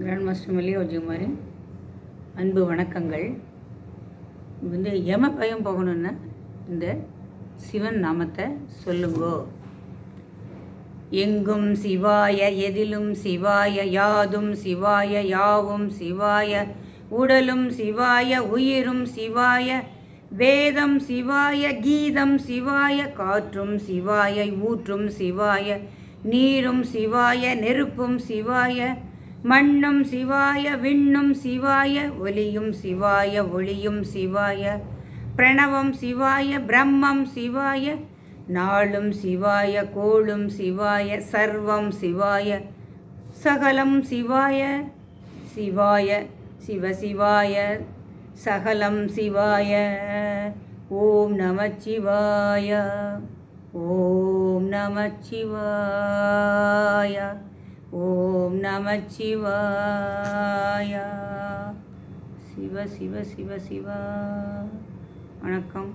Grand master மல்லிகார்ஜுகுமாரி அன்பு வணக்கங்கள். வந்து எம பயம் போகணும்னா இந்த சிவன் நாமத்தை சொல்லுங்கோ. எங்கும் சிவாய எதிலும் சிவாய யாதும் சிவாய யாவும் சிவாய உடலும் சிவாய உயிரும் சிவாய வேதம் சிவாய கீதம் சிவாய காற்றும் சிவாய ஊற்றும் சிவாய நீரும் சிவாய நெருப்பும் சிவாய மண்ணும் சிவாய விண்ணும் சிவாய ஒலியும் சிவாய ஒளியும் சிவாய. பிரணவம் சிவாய பிரம்மம் சிவாய நாளும் சிவாய கோளும் சிவாய சர்வம் சிவாய சகலம் சிவாய சிவாய சிவசிவாய சகலம் சிவாய. ஓம் நமச்சிவாய ஓம் நமச்சிவாய ஓம் நமச்சிவாயா. சிவ சிவ சிவ சிவா. வணக்கம்.